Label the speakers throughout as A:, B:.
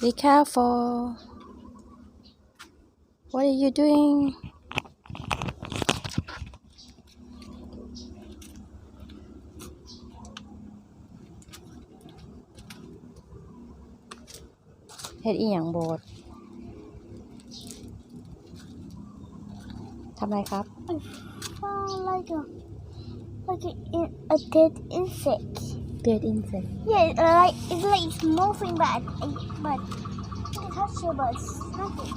A: Be careful. What are you doing?เฮ็ดอีหยังโบดทำไรครับ
B: Oh, like a like a, in- a dead insect.
A: dead insect.
B: Yeah, it's like it's like it's moving, but but it touch you, but it's nothing.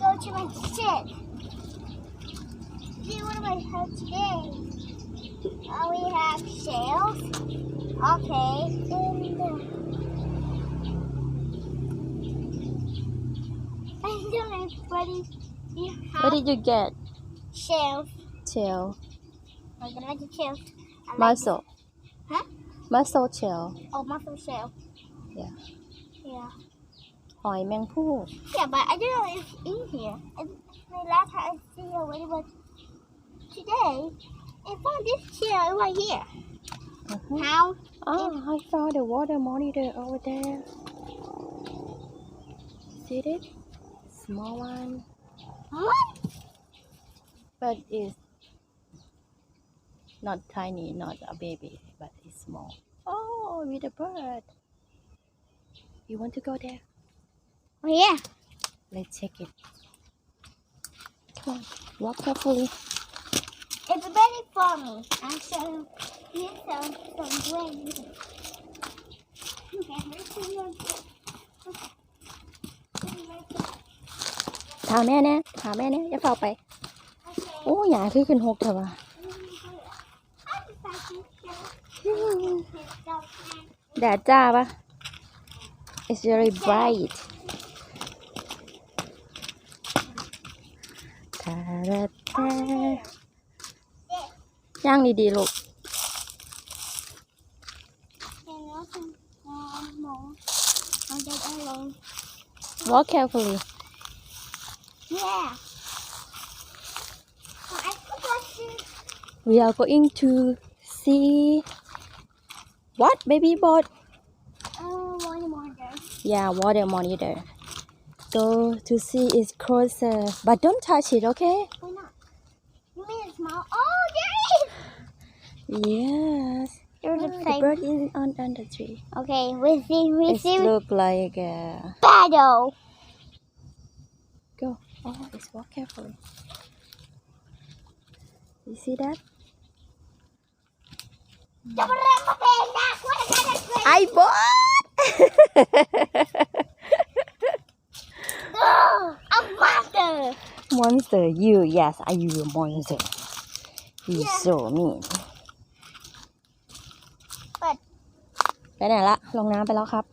B: Go to my shit. See what am I have today? Uh, oh, we have shells. Okay, and. Uh, What did,
A: what did you get? Shell.
B: Tail. I like a shelf. Muscle I like
A: Mussel.
B: Huh?
A: Mussel shell.
B: Oh, mussel shell.
A: Yeah.
B: Yeah.
A: หอยแมงผู้
B: Yeah, but I don't know if it's in here. And the last time I see it already was today. I found this shell right here.
A: Mhm.
B: How?
A: Oh, I found the water monitor over there. See it? Small one,
B: What?
A: but it's not tiny, not a baby, but it's small. Oh, with a bird. You want to go there?
B: Oh, yeah.
A: Let's check it. Come on, walk carefully.
B: It's very funny. I show you some, some wind. Okay, let's see your
A: ถามแม่นะถามแม่ แดดจ้าปะ It's very bright ทาราทาย่างดีๆลูก Walk carefully
B: Yeah. I forgot to
A: We are going to see what baby boat
B: Oh, more there.
A: Yeah water monitor Go to see it closer but don't touch it okay
B: Why not? You mean it's small? Oh, there it is.
A: Yes
B: There's
A: Oh,
B: a
A: the bird is on, on the tree
B: Okay, we see, we
A: It
B: see
A: look like a
B: battle.
A: Go. Oh, let's walk carefully. You see that? I bought!
B: Oh, a monster.
A: monster, you, yes, are you a monster? You
B: Yeah.
A: so mean.
B: But
A: ไปไหนละ ลงน้ำไปแล้วครับ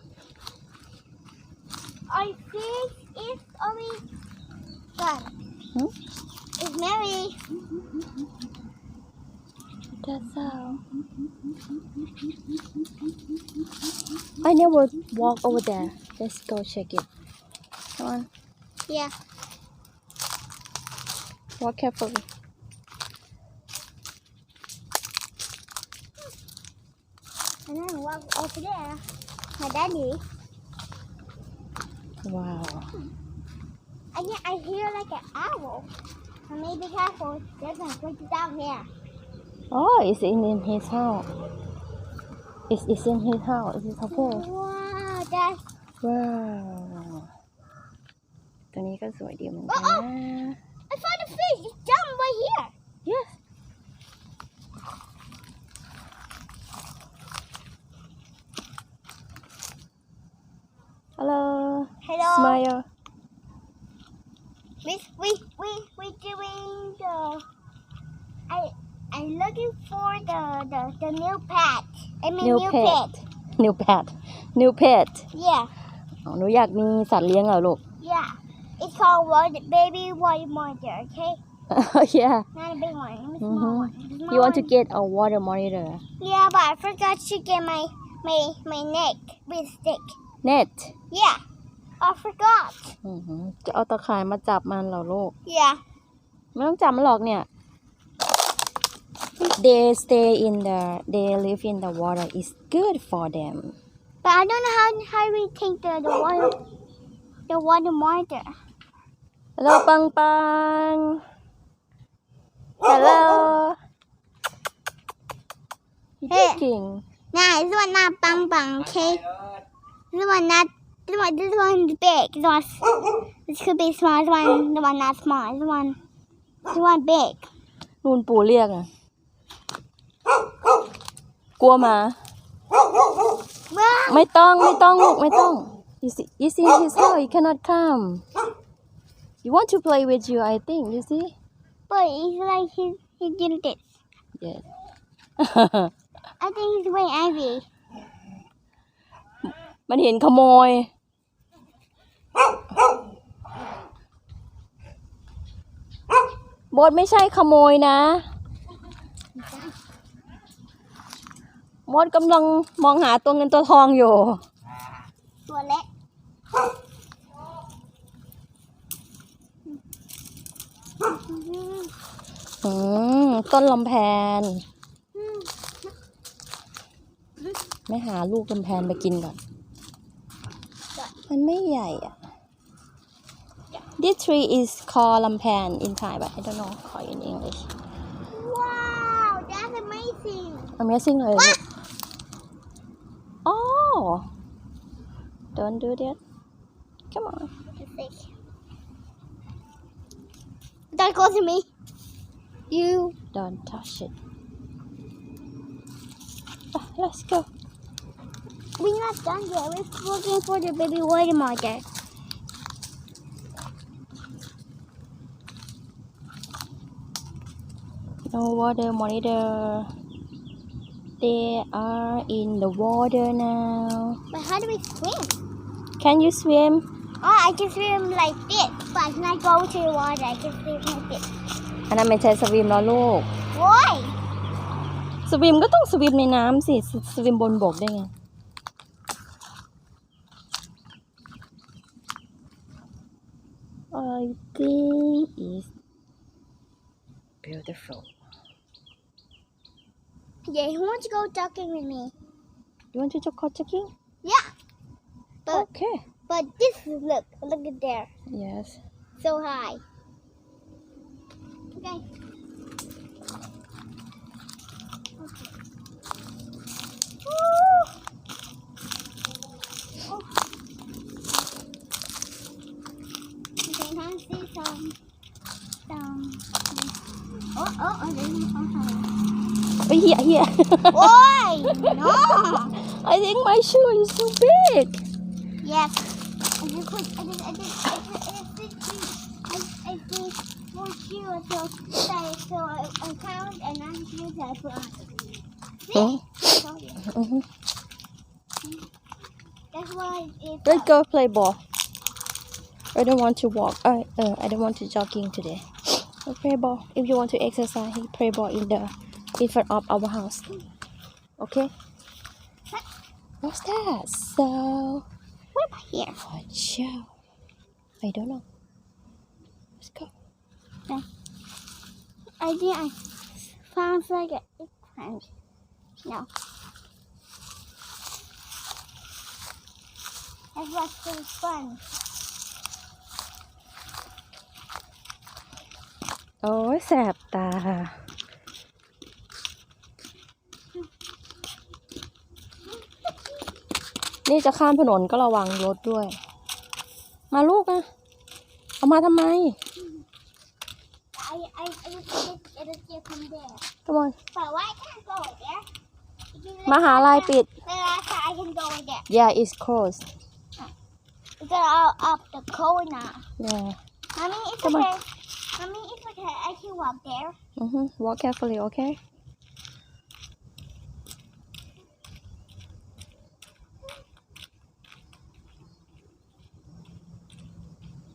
B: I
A: never walk over there. Let's go check it. Come on,
B: Yeah.
A: walk carefully.
B: And then walk over there. My daddy.
A: Wow.
B: And yeah, I hear like an owl. So maybe careful. There's a bridge down here.
A: Oh, it's in, in his house. It's, it's in his house. Is it okay?
B: Wow, that's
A: ว้าว ตัวนี้ก็สวยดีเหมือนกันนะ
B: I found a fish. It's down right here.
A: yes hello
B: Hello.
A: smile
B: The, the new pet. I mean
A: new
B: new,
A: pet new pet new pet
B: Yeah,
A: อ๋อหนูอยากมีสัตว์เลี้ยงเหรอลูก
B: yeah. It's called white baby white monitor. Okay,
A: yeah
B: not a big one. A small
A: Mhm.
B: one. The small
A: you want to
B: one-
A: get a water monitor
B: Yeah, but I forgot to get my my my neck with stick.
A: net
B: Yeah, I forgot.
A: อือหือจะเอาตะข่ายมาจับมันเหรอลูก
B: Yeah.
A: ไม่ต้องจับมันหรอกเนี่ย they stay in the they live in the water is good for them
B: But I don't know how how we take the the water the water monitor.
A: Hello, Pang Pang. Hello. You
B: Hey.
A: digging?
B: Nah, this one not bang bang, okay? This one not this one this one's big. This one this could be small. This one the one not small. This one this one big.
A: นูนปู่เรียกอ่ะ กลัวหมา
B: Well,
A: ไม่ต้องไม่ต้องลูกไม่ต้อง you see you see his house he cannot come you want to play with you I think you see
B: but it's like he he did this.
A: yes
B: I think he's very angry.
A: มันเห็นขโมย โบทไม่ใช่ขโมยนะ โบทกำลังมองหาตัวเงินตัวทองอยู่
B: ตัวเล็ก
A: อืมต้นลำแพน ไม่หาลูกลำแพนไปกินก่อน มันไม่ใหญ่อะ This tree is called ลำแพน in Thai but I don't know call in English
B: Wow, that's amazing.
A: Amazing เลย Don't do that Come on
B: Don't go to me. You.
A: Don't touch it Ah, Let's go
B: We're not done yet. We're looking for the baby water monitor.
A: No water monitor. They are in the water now.
B: But how do we swim?
A: Can you swim?
B: Oh, I can swim like this, but I cannot go to the water. I can swim like this.
A: อันนั้นไม่ใช่สวิมแล้วลูก
B: Why?
A: สวิมก็ต้องสวิมในน้ำสิสสวิมบนบกได้ไง I think is beautiful.
B: Yeah, who wants to go jogging with me?
A: You want to go kayaking?
B: Yeah. But
A: Okay.
B: but this is look look at there,
A: Yes.
B: so high. Okay. Woo! Oh. Okay, now see some some. Oh oh oh, there's some.
A: Here, here.
B: Oi! No!
A: I think my shoe is so big.
B: Yes. I just put, I just, I just, I just, I I I just more shoes so, so, so I, I count and then shoes I put on. See?
A: Oh.
B: I.
A: Mhm.
B: That's why it's.
A: Let's go play ball. I don't want to walk. Uh, uh, I don't want to jogging today. Let's play ball. If you want to exercise, play ball in the in front of our house. Okay. What's that? So
B: What about here?
A: what show? I don't know. Let's go.
B: I think I found like a eggplant. No. That's what's so fun.
A: โอ้ยแสบตา นี่จะข้ามถนนก็ระวังรถด้วย มาลูกอะเอามาทำไม
B: I, I, I just get, I just get from there.
A: Come on
B: But why I can't go there?
A: มหาลัยปิด
B: The last time I can go there.
A: Yeah it's closed
B: Because all up the corner.
A: Yeah
B: Mommy, it's
A: Come on.
B: okay. Mommy, it's okay. I can walk there.
A: mm-hmm. Walk carefully okay เ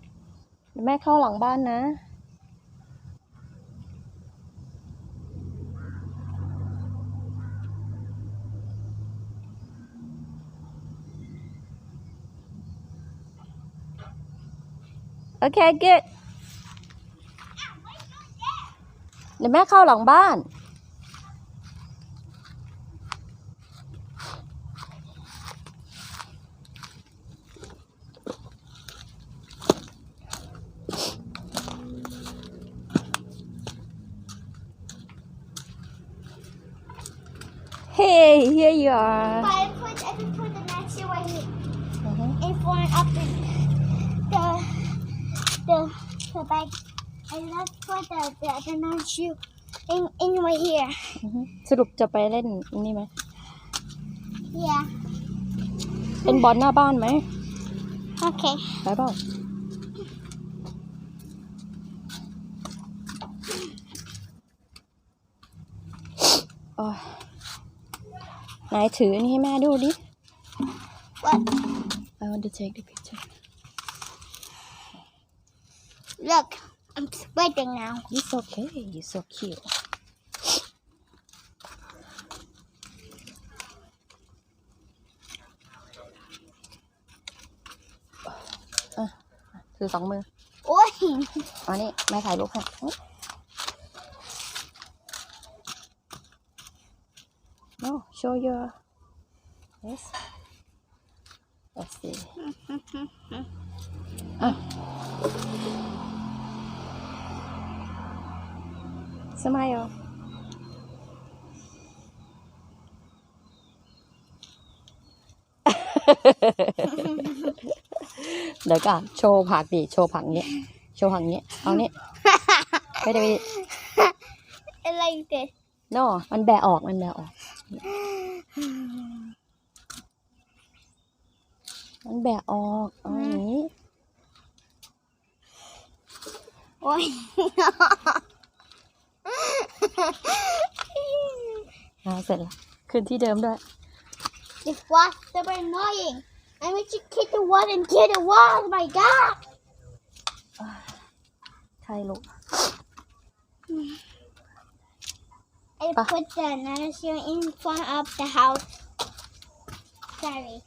A: ดี๋ยว แม่เข้าหลังบ้านนะโอเค good เดี๋ยวแม่เข้าหลังบ้าน here
B: But I put I just put the next shoe right here
A: uh -huh.
B: in front of the the the, the bag. I just put the the, the next shoe in in right here.
A: อือฮึสรุปจะไปเล่นนี่ไหม
B: Yeah.
A: เป็นบอลหน้าบ้านไหม
B: Okay.
A: ไปเปล่า โอ้ยไหนถืออันนี่ให้แม่ดูดิ
B: What?
A: I want to take the picture
B: Look, I'm sweating now.
A: It's okay It's so cute อะถือสองมือ
B: Oi.
A: อันนี้แม่ถ่ายรูปให้อุ๊ย No show your yes let's see อะ smile เดี๋ยวก่อนโชว์ผักดิโชว์ผักเนี้ยโชว์ผักเนี้ยเอาเนี้ยไม่ได้
B: I like this.
A: no มันแบะออกมันแบะออก มันแบะออกเอาอย่างนี้
B: Oi.
A: อ่าเสร็จแล้วคืนที่เดิมด้วย
B: This was so annoying. I wish you kick the wall and kill the wall. Oh my god.
A: ใช่ลูก
B: I put the shoe in front of the house. Sorry.